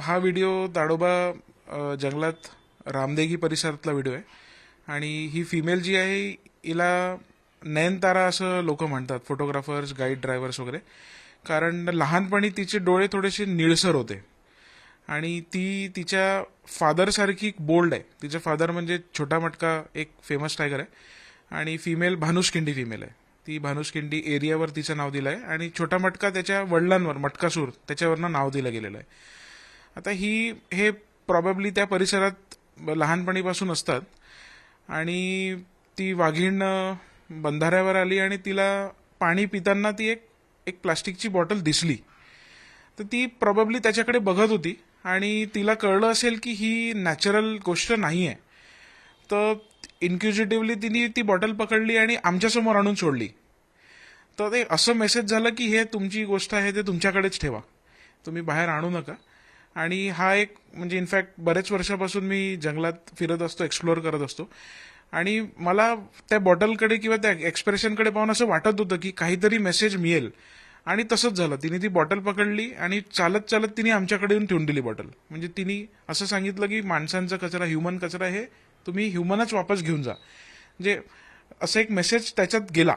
हा व्हिडिओ ताडोबा जंगलात रामदेगी परिसरातला व्हिडिओ आहे. आणि ही फिमेल जी आहे हिला नयनतारा असं लोक म्हणतात फोटोग्राफर्स गाईड ड्रायव्हर्स वगैरे. कारण लहानपणी तिचे डोळे थोडेसे निळसर होते. आणि ती तिच्या फादरसारखी बोल्ड आहे. तिचे फादर म्हणजे छोटा मटका एक फेमस टायगर आहे. आणि फिमेल भानुषकिंडी फिमेल आहे. ती भानुषकिंडी एरियावर तिचं नाव दिलं आहे आणि छोटा मटका त्याच्या वडिलांवर मटकासूर त्याच्यावरनं नाव दिलं गेलेलं आहे. आता ही हे प्रॉबेबली त्या परिसरात लहानपणीपासून असतात. आणि ती वाघीण बंधाऱ्यावर आली आणि तिला पाणी पिताना ती एक एक प्लास्टिकची बॉटल दिसली. तर ती प्रॉबेबली त्याच्याकडे बघत होती आणि तिला कळलं असेल की ही नॅचरल गोष्ट नाही आहे तर इन्क्युजिटिव्हली तिने ती बॉटल पकडली आणि आमच्यासमोर आणून सोडली. तर ते असं मेसेज झालं की हे तुमची गोष्ट आहे ते तुमच्याकडेच ठेवा. तुम्ही बाहेर आणू नका. आणि हा एक म्हणजे इनफॅक्ट बरेच वर्षापासून मी जंगलात फिरत असतो एक्सप्लोअर करत असतो. आणि मला त्या बॉटलकडे किंवा त्या एक्सप्रेशनकडे पाहून असं वाटत होतं की काहीतरी मेसेज मिळेल. आणि तसंच झालं. तिने ती बॉटल पकडली आणि चालत चालत तिने आमच्याकडे येऊन ठेवून दिली बॉटल म्हणजे तिने असं सांगितलं की माणसांचा कचरा ह्युमन कचरा हे तुम्ही ह्युमनच वापस घेऊन जा. म्हणजे असं एक मेसेज त्याच्यात गेला.